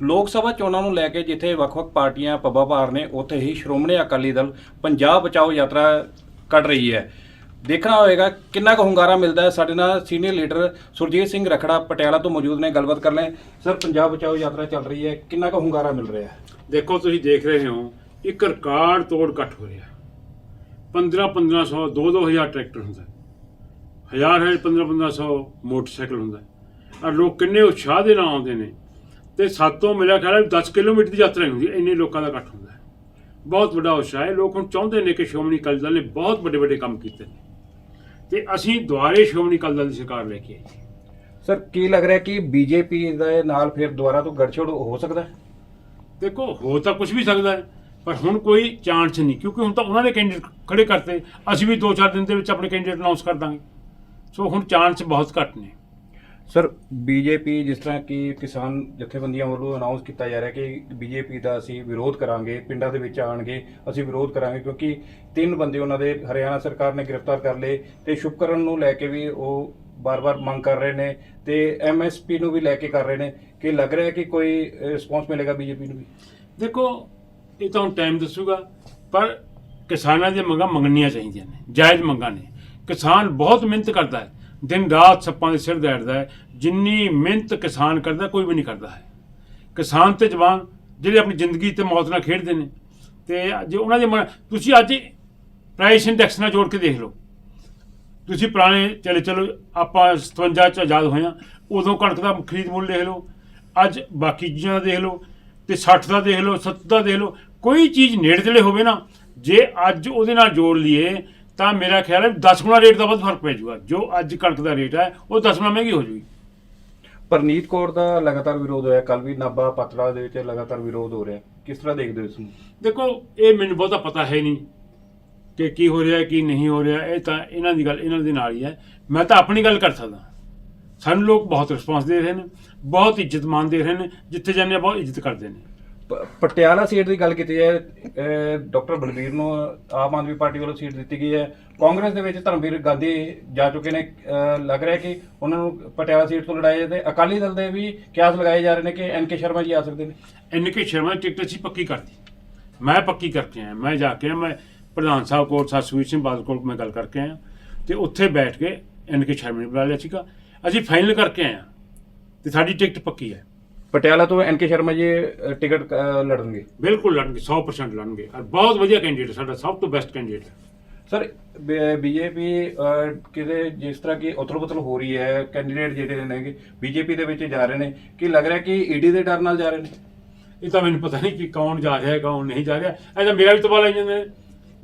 ਲੋਕ ਸਭਾ ਚੋਣਾਂ ਨੂੰ ਲੈ ਕੇ ਜਿੱਥੇ ਵੱਖ-ਵੱਖ ਪਾਰਟੀਆਂ ਪੱਬਾ ਭਾਰ ਨੇ, ਉੱਥੇ ਹੀ ਸ਼੍ਰੋਮਣੀ ਅਕਾਲੀ ਦਲ ਪੰਜਾਬ ਬਚਾਓ ਯਾਤਰਾ ਕੱਢ ਰਹੀ ਹੈ। ਦੇਖਣਾ ਹੋਏਗਾ ਕਿੰਨਾ ਕੁ ਹੁੰਗਾਰਾ ਮਿਲਦਾ ਹੈ। ਸਾਡੇ ਨਾਲ ਸੀਨੀਅਰ ਲੀਡਰ ਸੁਰਜੀਤ ਸਿੰਘ ਰਖੜਾ ਪਟਿਆਲਾ ਤੋਂ ਮੌਜੂਦ ਨੇ। ਗੱਲਬਾਤ ਕਰ ਲੈ ਸਰ, ਪੰਜਾਬ ਬਚਾਓ ਯਾਤਰਾ ਚੱਲ ਰਹੀ ਹੈ। ਕਿੰਨਾ ਕੁ ਹੁੰਗਾਰਾ ਮਿਲ ਰਿਹਾ ਹੈ? ਦੇਖੋ, ਤੁਸੀਂ ਦੇਖ ਰਹੇ ਹੋ ਇੱਕ ਰਿਕਾਰਡ ਤੋੜ ਇਕੱਠ ਹੋ ਰਿਹਾ 15 1500 2 2000 ਟਰੈਕਟਰ ਹੁੰਦਾ ਹੈ। ਹਜ਼ਾਰ ਹੈ 15 1500 ਮੋਟਰਸਾਈਕਲ ਹੁੰਦਾ ਔਰ ਲੋਕ ਕਿੰਨੇ ਉਤਸ਼ਾਹ ਦੇ ਨਾਲ ਆਉਂਦੇ ਨੇ ਤੇ ਸਾਤੋਂ ਮੇਰਾ ਖਿਆਲ ਹੈ 10 ਕਿਲੋਮੀਟਰ ਦੀ ਯਾਤਰਾ ਹੁੰਦੀ ਇੰਨੇ ਲੋਕਾਂ ਦਾ ਇਕੱਠ ਹੁੰਦਾ ਹੈ। ਬਹੁਤ ਵੱਡਾ ਉਤਸ਼ਾਹ ਹੈ ਲੋਕ ਹੁਣ ਚਾਹੁੰਦੇ ਨੇ ਕਿ ਸ਼੍ਰੋਮਣੀ ਅਕਾਲੀ ਦਲ ਨੇ ਬਹੁਤ ਵੱਡੇ ਵੱਡੇ ਕੰਮ ਕੀਤੇ ਨੇ। ਤੇ ਅਸੀਂ ਦੁਆਰੇ ਸ਼੍ਰੋਮਣੀ ਅਕਾਲੀ ਦਲ ਦੀ ਸਰਕਾਰ ਲੈ ਕੇ ਆਏ ਸਰ ਕੀ ਲੱਗ ਰਿਹਾ ਕਿ ਬੀਜੇਪੀ ਦੇ ਨਾਲ ਫਿਰ ਦੁਬਾਰਾ ਤੋਂ ਗੜਛੋੜ ਹੋ ਸਕਦਾ ਹੈ? ਦੇਖੋ ਹੋ ਤਾਂ ਕੁਝ ਵੀ ਸਕਦਾ ਹੈ ਪਰ ਹੁਣ ਕੋਈ ਚਾਂਸ ਨਹੀਂ ਕਿਉਂਕਿ ਹੁਣ ਤਾਂ ਉਹਨਾਂ ਨੇ ਕੈਂਡੀਡੇਟ ਖੜੇ ਕਰਤੇ ਅਸੀਂ ਵੀ 2-4 ਦਿਨ ਦੇ ਵਿੱਚ ਆਪਣੇ ਕੈਂਡੀਡੇਟ ਅਨਾਉਂਸ ਕਰ ਦਾਂਗੇ। ਸੋ ਹੁਣ ਚਾਂਸ ਬਹੁਤ ਘੱਟ ਨੇ। ਸਰ, ਬੀਜੇਪੀ ਜਿਸ ਤਰ੍ਹਾਂ ਕਿ ਕਿਸਾਨ ਜਥੇਬੰਦੀਆਂ ਵੱਲੋਂ ਅਨਾਉਂਸ ਕੀਤਾ ਜਾ ਰਿਹਾ ਕਿ ਬੀਜੇਪੀ ਦਾ ਅਸੀਂ ਵਿਰੋਧ ਕਰਾਂਗੇ, ਪਿੰਡਾਂ ਦੇ ਵਿੱਚ ਆਣਗੇ ਅਸੀਂ ਵਿਰੋਧ ਕਰਾਂਗੇ ਕਿਉਂਕਿ ਤਿੰਨ ਬੰਦੇ ਉਹਨਾਂ ਦੇ ਹਰਿਆਣਾ ਸਰਕਾਰ ਨੇ ਗ੍ਰਿਫਤਾਰ ਕਰ ਲਏ ਤੇ ਸ਼ੁਭਕਰਨ ਨੂੰ ਲੈ ਕੇ ਵੀ ਉਹ ਬਾਰ-ਬਾਰ ਮੰਗ ਕਰ ਰਹੇ ਨੇ ਤੇ ਐਮਐਸਪੀ ਨੂੰ ਵੀ ਲੈ ਕੇ ਕਰ ਰਹੇ ਨੇ। ਕਿ ਲੱਗ ਰਿਹਾ ਕਿ ਕੋਈ ਰਿਸਪੌਂਸ ਮਿਲੇਗਾ ਬੀਜੇਪੀ ਨੂੰ ਵੀ? ਦੇਖੋ, ਇਹ ਤਾਂ ਹੁਣ ਟਾਈਮ ਦੱਸੂਗਾ, ਪਰ ਕਿਸਾਨਾਂ ਦੀਆਂ ਮੰਗਾਂ ਮੰਗਣੀਆਂ ਚਾਹੀਦੀਆਂ ਨੇ, ਜਾਇਜ਼ ਮੰਗਾਂ ਨੇ। ਕਿਸਾਨ ਬਹੁਤ ਮਿਹਨਤ ਕਰਦਾ ਹੈ ਦਿਨ ਰਾਤ ਸੱਪਾਂ ਦੇ ਸਿਰ ਦੈੜਦਾ ਹੈ, ਜਿੰਨੀ ਮਿਹਨਤ ਕਿਸਾਨ ਕਰਦਾ, ਕੋਈ ਵੀ ਨਹੀਂ ਕਰਦਾ ਹੈ। ਕਿਸਾਨ ਤੇ ਜਵਾਨ ਜਿਹੜੇ ਆਪਣੀ ਜ਼ਿੰਦਗੀ ਤੇ ਮੌਤ ਨਾਲ ਖੇਡਦੇ ਨੇ, ਤੇ ਜੇ ਉਹਨਾਂ ਦੇ ਮਨ- ਤੁਸੀਂ ਅੱਜ ਪ੍ਰਾਈਸ ਇੰਡੈਕਸ ਨਾਲ ਜੋੜ ਕੇ ਦੇਖ ਲਓ। ਤੁਸੀਂ ਪੁਰਾਣੇ ਚਲੇ ਚਲੋ, ਆਪਾਂ 57 ਚ ਆਜ਼ਾਦ ਹੋਏ ਹਾਂ, ਉਦੋਂ ਕਣਕ ਦਾ ਖਰੀਦ ਮੁੱਲ ਦੇਖ ਲਓ, ਅੱਜ ਬਾਕੀ ਚੀਜ਼ਾਂ ਦਾ ਦੇਖ ਲਓ, ਤੇ 60 ਦਾ ਦੇਖ ਲਓ 70 ਦਾ ਦੇਖ ਲਓ, ਕੋਈ ਚੀਜ਼ ਨੇੜੇ ਤੇੜੇ ਹੋਵੇ ਨਾ, ਜੇ ਅੱਜ ਉਹਦੇ ਨਾਲ ਜੋੜ ਲਈਏ ਤਾਂ ਮੇਰਾ ਖਿਆਲ ਹੈ 10 ਗੁਣਾ ਰੇਟ ਦਾ ਬਹੁਤ ਫ਼ਰਕ ਪੈ ਜਾਊਗਾ। ਜੋ ਅੱਜ ਕਣਕ ਦਾ ਰੇਟ ਹੈ ਉਹ 10 ਗੁਣਾ ਮਹਿੰਗੀ ਹੋ ਜਾਊਗੀ। ਪਰਨੀਤ ਕੌਰ ਦਾ ਲਗਾਤਾਰ ਵਿਰੋਧ ਹੋਇਆ। ਕੱਲ ਵੀ ਨਾਬਾ ਪਤੜਾ ਦੇ ਵਿੱਚ ਲਗਾਤਾਰ ਵਿਰੋਧ ਹੋ ਰਿਹਾ। ਕਿਸ ਤਰ੍ਹਾਂ ਦੇਖਦੇ ਹੋ ਨੂੰ? ਦੇਖੋ ਇਹ ਮੈਨੂੰ ਬਹੁਤਾ ਪਤਾ ਹੈ ਨਹੀਂ ਕਿ ਕੀ ਹੋ ਰਿਹਾ ਕੀ ਨਹੀਂ ਹੋ ਰਿਹਾ। ਇਹ ਤਾਂ ਇਹਨਾਂ ਦੀ ਗੱਲ ਇਹਨਾਂ ਦੇ ਨਾਲ ਹੀ ਹੈ। ਮੈਂ ਤਾਂ ਆਪਣੀ ਗੱਲ ਕਰ ਸਕਦਾ। ਸਾਨੂੰ ਲੋਕ ਬਹੁਤ ਰਿਸਪਾਂਸ ਦੇ ਰਹੇ ਨੇ ਬਹੁਤ ਇੱਜ਼ਤ ਮਾਨ ਦੇ ਰਹੇ ਨੇ ਜਿੱਥੇ ਜਾਂਦੇ ਬਹੁਤ ਇੱਜ਼ਤ ਕਰਦੇ ਨੇ। ਪ- ਪਟਿਆਲਾ ਸੀਟ ਦੀ ਗੱਲ ਕੀਤੀ ਹੈ ਡਾਕਟਰ ਬਲਬੀਰ ਨੂੰ ਆਮ ਆਦਮੀ ਪਾਰਟੀ ਵੱਲੋਂ ਸੀਟ ਦਿੱਤੀ ਗਈ ਹੈ। ਕਾਂਗਰਸ ਦੇ ਵਿੱਚ ਧਰਮਵੀਰ ਗਾਂਧੀ ਜਾ ਚੁੱਕੇ ਨੇ ਅਹ, ਲੱਗ ਰਿਹਾ ਕਿ ਉਹਨਾਂ ਨੂੰ ਪਟਿਆਲਾ ਸੀਟ ਤੋਂ ਲੜਾਇਆ ਤੇ ਅਕਾਲੀ ਦਲ ਦੇ ਵੀ ਕਿਆਸ ਲਗਾਏ ਜਾ ਰਹੇ ਨੇ ਕਿ ਐਨ ਕੇ ਸ਼ਰਮਾ ਜੀ ਆ ਸਕਦੇ ਨੇ। ਐਨ ਕੇ ਸ਼ਰਮਾ ਦੀ ਟਿਕਟ ਅਸੀਂ ਪੱਕੀ ਕਰਤੀ। ਮੈਂ ਪੱਕੀ ਕਰਕੇ ਆਇਆ। ਮੈਂ ਜਾ ਕੇ ਆਇਆ, ਮੈਂ ਪ੍ਰਧਾਨ ਸਾਹਿਬ ਕੋਲ ਸਤਸਵੀਰ ਸਿੰਘ ਬਾਦਲ ਕੋਲ ਮੈਂ ਗੱਲ ਕਰਕੇ ਆਇਆ। ਤੇ ਉੱਥੇ ਬੈਠ ਕੇ ਐਨ ਕੇ ਸ਼ਰਮਾ ਨੇ ਬੁਲਾ ਲਿਆ ਸੀਗਾ। ਅਸੀਂ ਫਾਈਨਲ ਕਰਕੇ ਆਏ ਹਾਂ ਤੇ ਸਾਡੀ ਟਿਕਟ ਪੱਕੀ ਹੈ। ਪਟਿਆਲਾ ਤੋਂ ਐਨ ਕੇ ਸ਼ਰਮਾ ਜੀ ਟਿਕਟ ਲੜਨਗੇ? ਬਿਲਕੁਲ ਲੜਨਗੇ 100% ਲੜਨਗੇ। ਔਰ ਬਹੁਤ ਵਧੀਆ ਕੈਂਡੀਡੇਟ ਸਾਡਾ ਸਭ ਤੋਂ ਬੈਸਟ ਕੈਂਡੀਡੇਟ ਸਰ ਬੀਜੇਪੀ ਕਿਤੇ ਜਿਸ ਤਰ੍ਹਾਂ ਕਿ ਉਥਲ-ਪੁਥਲ ਹੋ ਰਹੀ ਹੈ ਕੈਂਡੀਡੇਟ ਜਿਹੜੇ ਨੇ ਬੀਜੇਪੀ ਦੇ ਵਿੱਚ ਜਾ ਰਹੇ ਨੇ ਕਿ ਲੱਗ ਰਿਹਾ ਕਿ ਈਡੀ ਦੇ ਡਰ ਨਾਲ ਜਾ ਰਹੇ ਨੇ? ਇਹ ਤਾਂ ਮੈਨੂੰ ਪਤਾ ਨਹੀਂ ਕਿ ਕੌਣ ਜਾ ਰਿਹਾ ਹੈ ਕੌਣ ਨਹੀਂ ਜਾ ਰਿਹਾ। ਐਸਾ ਮੇਰਾ ਵੀ ਤਬਾਹ ਲਾਈ ਜਾਂਦੇ ਨੇ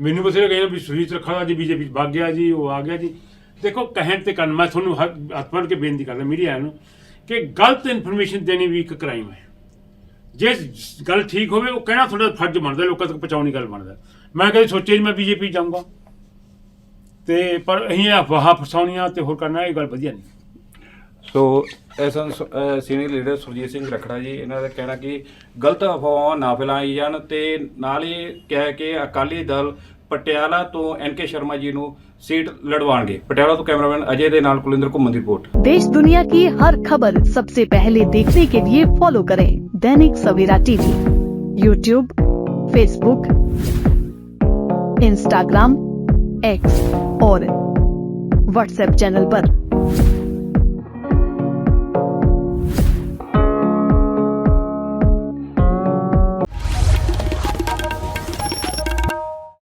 ਮੈਨੂੰ ਬਸਰੇ ਕਹਿੰਦੇ ਵੀ ਸੁਰਜੀਤ ਰੱਖੜਾ ਜੀ ਬੀਜੇਪੀ ਵਗ ਗਿਆ ਜੀ ਉਹ ਆ ਗਿਆ ਜੀ। ਦੇਖੋ ਕਹਿਣ ਤੇ ਕਰਨ ਮੈਂ ਤੁਹਾਨੂੰ ਹੱਥ ਹੱਥ ਫੜ ਕੇ ਬੇਨਤੀ ਕਰਦਾ ਮੀਡੀਆ ਨੂੰ ਕਿ ਗਲਤ ਇਨਫੋਰਮੇਸ਼ਨ ਦੇਣੀ ਵੀ ਇੱਕ ਕ੍ਰਾਈਮ ਹੈ। ਜੇ ਗੱਲ ਠੀਕ ਹੋਵੇ, ਉਹ ਕਹਿਣਾ ਤੁਹਾਡਾ ਫਰਜ਼ ਬਣਦਾ, ਲੋਕਾਂ ਤੱਕ ਪਹੁੰਚਾਉਣੀ ਗੱਲ ਬਣਦਾ। ਮੈਂ ਕਦੇ ਸੋਚਿਆ ਨਹੀਂ ਮੈਂ ਬੀਜੇਪੀ ਜਾਊਂਗਾ। ਤੇ ਪਰ ਅਸੀਂ ਅਫਵਾਹਾਂ ਫਸਾਉਣੀਆਂ ਤੇ ਹੋਰ ਕਰਨਾ, ਇਹ ਗੱਲ ਵਧੀਆ ਨਹੀਂ। ਸੋ ਐਸਾ ਸੀਨੀਅਰ ਲੀਡਰ ਸੁਰਜੀਤ ਸਿੰਘ ਰਖੜਾ ਜੀ, ਇਹਨਾਂ ਦਾ ਕਹਿਣਾ ਕਿ ਗਲਤ ਅਫਵਾਹਾਂ ਨਾ ਫੈਲਾਈ ਜਾਣ ਤੇ ਨਾਲ ਹੀ ਕਿਹਾ ਕਿ ਅਕਾਲੀ ਦਲ ਪਟਿਆਲਾ ਤੋਂ ਐਨਕੇ ਸ਼ਰਮਾ ਜੀ ਨੂੰ ਸੀਟ ਲੜਵਾਣਗੇ ਪਟਿਆਲਾ ਤੋਂ ਕੈਮਰਾਮੈਨ ਅਜੇ ਦੇ ਨਾਲ ਕੁਲਿੰਦਰ ਘੁੰਮਣ ਦੀ ਰਿਪੋਰਟ देश दुनिया की हर खबर सबसे पहले देखने के लिए फॉलो करें Dainik Savera TV YouTube Facebook Instagram X और व्हाट्सएप चैनल पर